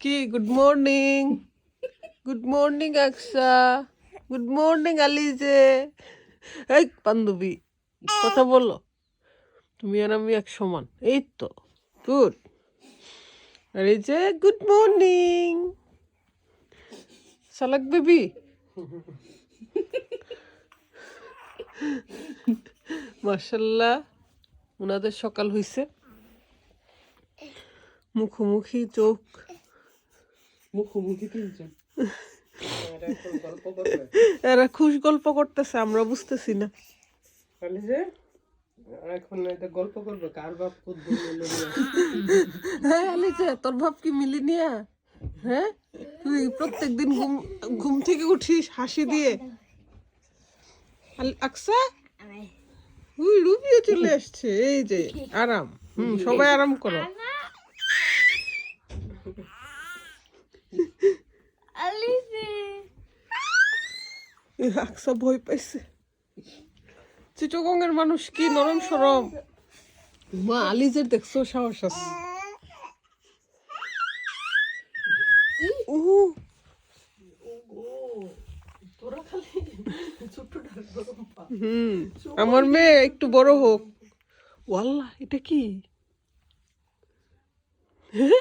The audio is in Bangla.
কি good morning good morning Aqsa good morning Alizeh এই, বান্ধবী, কথা বলো। তুমি আর আমি এক সমান। এই তো গুড আর এই যে গুড মর্নিং সালাক বেবি। মার্শাল্লাহ ওনাদের সকাল হইছে। মুখোমুখি চোখ। মুখোমুখি তিনজন। এরা খুশ গল্প করতেছে আমরা বুঝতেছি না। তাহলে যে এখন এটা গল্প করবে কার বাপ হ্যাঁ আলিজা তোর ভাব কি মিলিনিয়া হ্যাঁ? তুই প্রত্যেকদিন ঘুম ঘুম থেকে উঠিস হাসি দিয়ে। আকসা? উই রুবিও চলে আসছে এই যে আরাম। হুম সবাই আরাম করো। আকসা মানুষ কি নরম সরম। মা, আলিজের দেখছ সাহস আমার মেয়ে একটু বড় হোক। ওয়াল্লাহ, এটা কি? হ্যাঁ?